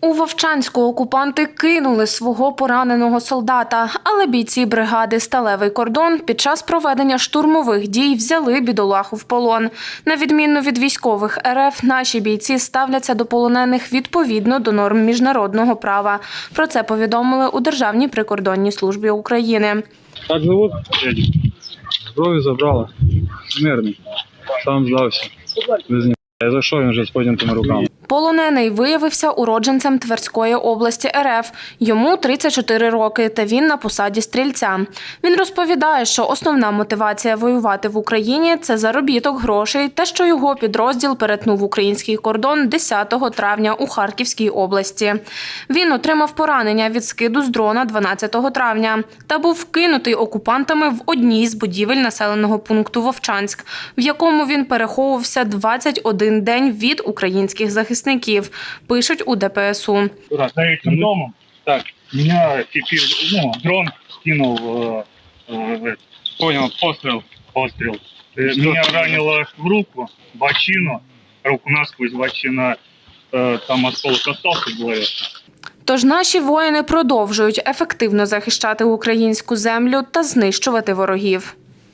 У Вовчанську окупанти кинули свого пораненого солдата, але бійці бригади Сталевий кордон під час проведення штурмових дій взяли бідолаху в полон. На відміну від військових РФ, наші бійці ставляться до полонених відповідно до норм міжнародного права. Про це повідомили у Державній прикордонній службі України. Зовут? Эдик. Зброю забрала. Мирний. Сам здався. Без ні. Я зайшов він вже з поднятими руками. Полонений виявився уродженцем Тверської області РФ. Йому 34 роки, та він на посаді стрільця. Він розповідає, що основна мотивація воювати в Україні це заробіток грошей, та що його підрозділ перетнув український кордон 10 травня у Харківській області. Він отримав поранення від скиду з дрона 12 травня та був вкинутий окупантами в одній з будівель населеного пункту Вовчанськ, в якому він переховувався 21 день від українських захисників Пишуть у ДПСУ. за этим домом. Так, меня теперь, ну, дрон скинул, э, э, понял, пострел, пострел. Э, меня ранило в руку, бочину, руку насквозь, бочина, э, там осколок остался в голове. Тож наші воїни продовжують ефективно захищати українську землю та знищувати ворогів.